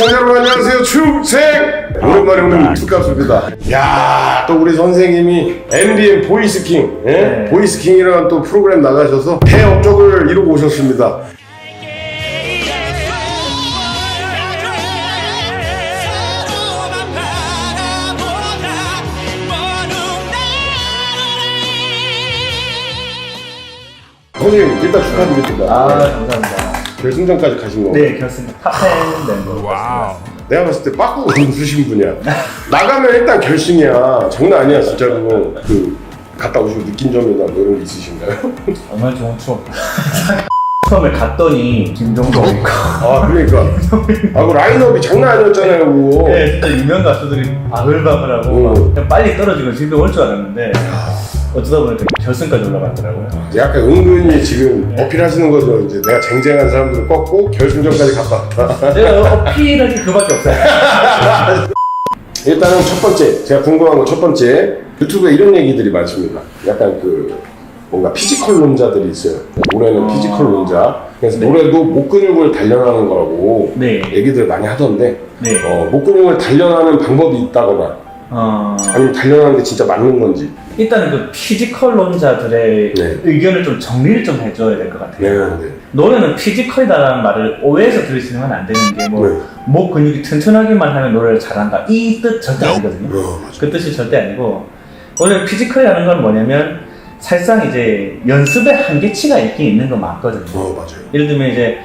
시청자 여러분 안녕하세요 충생 오랜만에 오는 투갑수입니다 야또 우리 선생님이 MBN 보이스킹 예? 네. 보이스킹이라는 또 프로그램 나가셔서 대업적을 이루고 오셨습니다 선생님 일단 축하드립니다 아 감사합니다. 결승전까지 가신 거네 결승 탑10 멤버. 와우. 내가 봤을 때 빠꾸가 웃으신 분이야 나가면 일단 결승이야 장난 아니야 진짜로 그 갔다 오시고 느낀 점이나 뭐 이런 게 있으신가요? 정말 좋은 추억. 처음에 갔더니 있고. 아 그러니까 아 그 라인업이 장난 아니었잖아요 그거 네 진짜 유명 가수들이 바글바글하고 오. 막 그냥 빨리 떨어지고 집에 올줄 알았는데 어쩌다 보니까 결승까지 올라갔더라고요. 약간 은근히 지금 어필하시는 거죠. 이제 내가 쟁쟁한 사람들을 꺾고 결승전까지 갔다 왔다. 제가 어필할 게 그밖에 없어요. 일단은 첫 번째, 제가 궁금한 거 첫 번째. 유튜브에 이런 얘기들이 많습니다. 약간 그 뭔가 피지컬론자들이 있어요. 노래는 어. 피지컬론자. 그래서 네. 노래도 목 근육을 단련하는 거라고 네. 얘기들 많이 하던데 네. 어, 목 근육을 단련하는 방법이 있다거나 어, 아니면 단련하는 게 진짜 맞는 건지. 일단은 그 피지컬론자들의 네. 의견을 좀 정리를 좀 해줘야 될것 네, 같아요. 네. 노래는 피지컬이다라는 말을 오해해서 들으시면 안 되는 게 뭐 네. 목 근육이 튼튼하기만 하면 노래를 잘한다 이 뜻 절대 아니거든요. 어. 그 뜻이 절대 아니고 원래 피지컬이라는 건 뭐냐면 사실상 이제 연습의 한계치가 있긴 있는 건 맞거든요. 어, 맞아요. 예를 들면 이제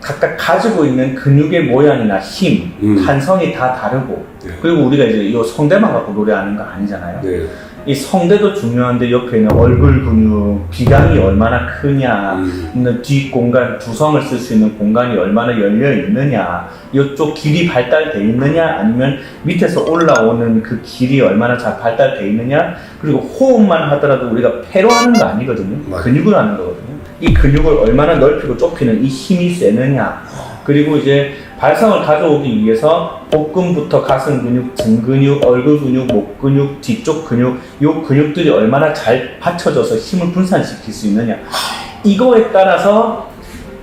각각 가지고 있는 근육의 모양이나 힘, 음. 탄성이 다 다르고 네. 그리고 우리가 이제 이 성대만 갖고 노래하는 거 아니잖아요. 네. 이 성대도 중요한데 옆에 있는 얼굴 근육, 비강이 얼마나 크냐, 음. 있는 뒷 공간, 두성을 쓸 수 있는 공간이 얼마나 열려 있느냐, 이쪽 길이 발달돼 있느냐, 아니면 밑에서 올라오는 그 길이 얼마나 잘 발달돼 있느냐, 그리고 호흡만 하더라도 우리가 폐로 하는 거 아니거든요. 맞아요. 근육을 하는 거거든요. 이 근육을 얼마나 넓히고 좁히는 이 힘이 세느냐, 그리고 이제 발성을 가져오기 위해서 복근부터 가슴 근육, 등 근육, 얼굴 근육, 목 근육, 뒤쪽 근육, 요 근육들이 얼마나 잘 받쳐져서 힘을 분산시킬 수 있느냐. 이거에 따라서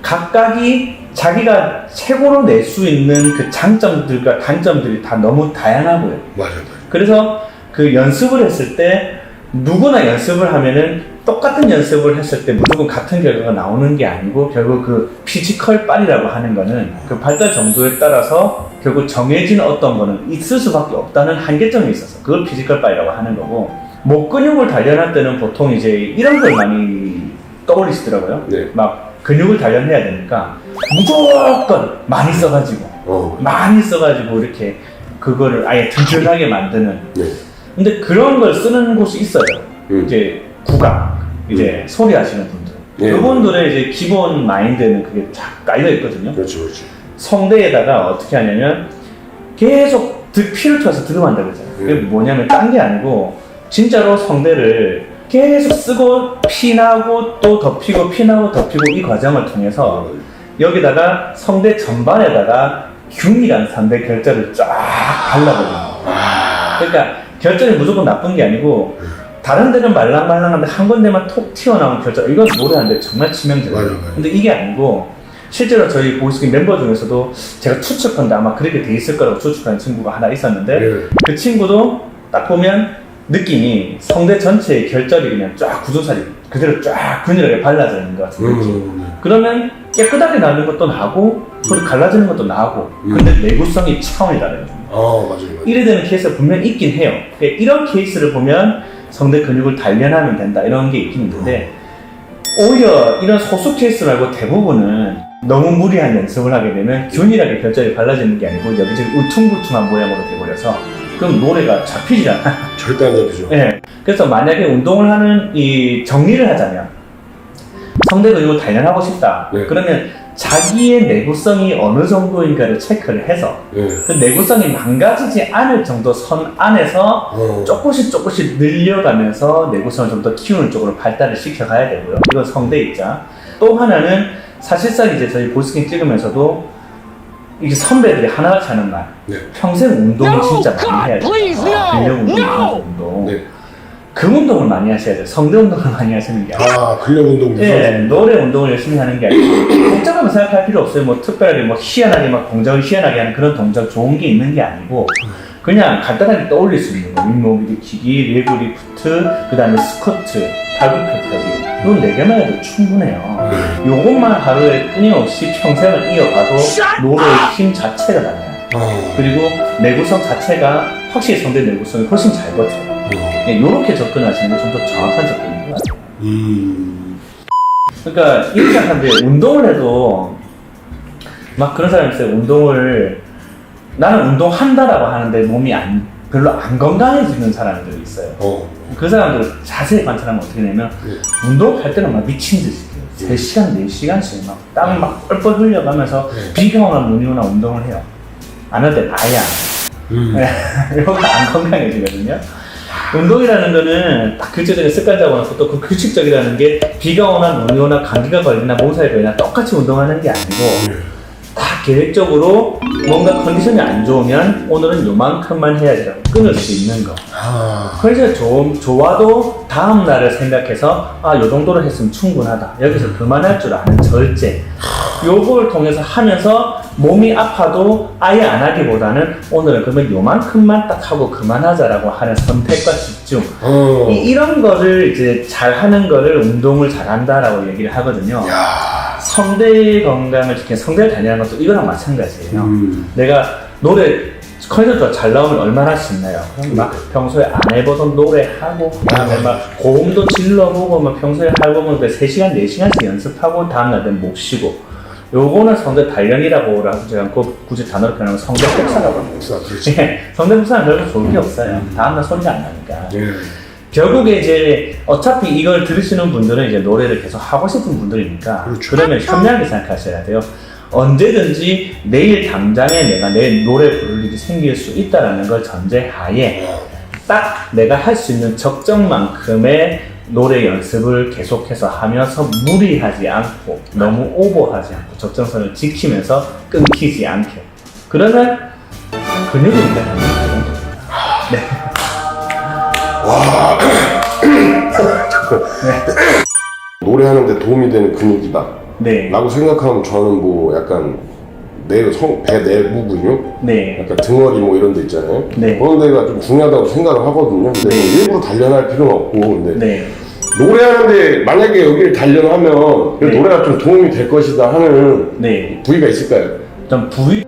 각각이 자기가 최고로 낼 수 있는 그 장점들과 단점들이 다 너무 다양하고요. 맞아요. 그래서 그 연습을 했을 때 누구나 연습을 하면은 똑같은 연습을 했을 때 무조건 같은 결과가 나오는 게 아니고 결국 그 피지컬 빨이라고 하는 거는 그 발달 정도에 따라서 결국 정해진 어떤 거는 있을 수밖에 없다는 한계점이 있어서 그걸 피지컬 빨이라고 하는 거고 목 근육을 단련할 때는 보통 이제 이런 걸 많이 떠올리시더라고요. 네. 막 근육을 단련해야 되니까 무조건 많이 써가지고 어. 많이 써가지고 이렇게 그거를 아예 튼튼하게 만드는 네. 근데 그런 걸 쓰는 곳이 있어요 음. 이제 국악 이제 소리 하시는 분들 예. 그분들의 이제 기본 마인드는 그게 쫙 깔려 있거든요 그렇죠, 그렇죠. 성대에다가 어떻게 하냐면 계속 드, 피를 쳐서 들어간다 그러잖아요 그게 음. 뭐냐면 딴 게 아니고 진짜로 성대를 계속 쓰고 피나고 또 덮이고 피나고 덮이고 이 과정을 통해서 여기다가 성대 전반에다가 균이라는 성대 결절을 쫙 발라버려요. 아. 그러니까 결절이 무조건 나쁜 게 아니고 다른 데는 말랑말랑한데 한 군데만 톡 튀어나온 결절 이건 노래하는데 정말 치명적이에요. 맞아, 맞아. 근데 이게 아니고 실제로 저희 보이스킨 멤버 중에서도 제가 추측한데 아마 그렇게 돼 있을 거라고 추측하는 친구가 하나 있었는데 네. 그 친구도 딱 보면 느낌이 성대 전체의 결절이 그냥 쫙 굳은살이 그대로 쫙 균일하게 발라져 있는 것 같은 느낌. 음. 그러면 깨끗하게 나는 것도 나고 소리 갈라지는 것도 나고 음. 근데 내구성이 차원이 다르요 어, 맞아요. 맞아요. 이래 되는 케이스가 분명 있긴 해요 그러니까 이런 케이스를 보면 성대 근육을 단련하면 된다 이런 게 있긴 있는데 오히려 이런 소수 케이스 말고 대부분은 너무 무리한 연습을 하게 되면 균일하게 결절이 발라지는 게 아니고 여기저기 울퉁불퉁한 모양으로 돼버려서 그럼 노래가 잡히지 않아 절대 안 잡히죠. 예. 그래서 만약에 운동을 하는 이 정리를 하자면 성대 근육을 단련하고 싶다. 네. 그러면 자기의 내구성이 어느 정도인가를 체크를 해서 네. 그 내구성이 망가지지 않을 정도 선 안에서 어. 조금씩 조금씩 늘려가면서 내구성을 좀 더 키우는 쪽으로 발달을 시켜가야 되고요. 이건 성대 입장. 또 하나는 사실상 이제 저희 보스킹 찍으면서도 이게 선배들이 하나같이 하는 말. 네. 평생 운동을 진짜 많이 해야 돼요. please, no! 근력 운동, No! 근력 운동. 네. 그 운동을 많이 하셔야 돼요. 성대 운동을 많이 하시는 게 아니고. 아 근력 운동 예, 노래 운동을 열심히 하는 게 아니고 복잡하게 생각할 필요 없어요. 뭐 특별하게 뭐 희한하게 막 동작을 희한하게 하는 그런 동작 좋은 게 있는 게 아니고 그냥 간단하게 떠올릴 수 있는 거. 윗몸 일으키기, 레그리프트, 그 다음에 스쿼트, 팔굽혀펴기. 이건 네 개만 해도 충분해요. 요것만 하루에 끊임없이 평생을 이어가도 노래의 힘 자체가 달라요. 아, 그리고 내구성 자체가 확실히 성대 내구성이 훨씬 잘 버텨요. 어, 이렇게 접근하시는 게 좀 더 정확한 접근인 것 같아요. 음, 그러니까 이렇게 하는데 운동을 해도 막 그런 사람이 있어요. 운동을 나는 운동한다라고 하는데 몸이 안 별로 안 건강해지는 사람들이 있어요. 어, 그 사람들 자세히 관찰하면 어떻게 되냐면 네. 운동할 때는 막 미친 듯이 해요. 3시간, 4시간씩 막 땀이 막 뻘뻘 흘려가면서 네. 비가 오나 눈이 오나 운동을 해요. 안 할 때 아예 안 해요. 음, 이거가 안 건강해지거든요. 운동이라는 거는 딱 규칙적인 습관 잡아놓고 또그 규칙적이라는 게 비가 오나 눈이 오나 감기가 걸리나 몸살이 걸리나 똑같이 운동하는 게 아니고 딱 계획적으로 뭔가 컨디션이 안 좋으면 오늘은 요만큼만 해야지라고 끊을 수 있는 거. 아, 그래서 좀 좋아도 다음 날을 생각해서 아, 요 정도로 했으면 충분하다. 여기서 그만할 줄 아는 절제. 요걸 통해서 하면서 몸이 아파도 아예 안 하기보다는 오늘은 그러면 요만큼만 딱 하고 그만하자라고 하는 선택과 집중. 어, 이, 이런 거를 이제 잘 하는 거를 운동을 잘 한다라고 얘기를 하거든요. 야, 성대 건강을 지키는 성대를 다니는 것도 이거랑 마찬가지예요. 음, 내가 노래 컨셉도 잘 나오면 얼마나 신나요. 막 평소에 안 해보던 노래 하고 그다음에 막 고음도 질러보고 막 평소에 해보면 그 3시간 4시간씩 연습하고 다음날 되면 목 쉬고 요거는 성대 단련이라고 하지 않고 굳이 단어로 표현하면 성대 폭사라고 합니다. 복사, 그렇지. 예, 성대 폭사는 별로 좋을 게 없어요. 다음날 소리가 안 나니까. 예, 결국에 이제 어차피 이걸 들으시는 분들은 이제 노래를 계속 하고 싶은 분들이니까 그렇죠. 그러면 현명하게 생각하셔야 돼요. 언제든지 내일 당장에 내가 내 노래 부를 일이 생길 수 있다라는 걸 전제하에 딱 내가 할 수 있는 적정만큼의 노래 연습을 계속해서 하면서 무리하지 않고 너무 오버하지 않고 적정선을 지키면서 끊기지 않게 그러면 근육이 있는 네. 노래하는데 도움이 되는 근육이다. 네. 라고 생각하면 저는 뭐 약간 내 성, 배 내부 근육? 네. 약간 등허리 뭐 이런 데 있잖아요. 네. 그런 데가 좀 중요하다고 생각을 하거든요. 근데 네. 뭐 일부러 단련할 필요는 없고, 근데 네. 노래하는데 만약에 여기를 단련하면 그 네. 노래가 좀 도움이 될 것이다 하는 네. 부위가 있을까요? 좀 부위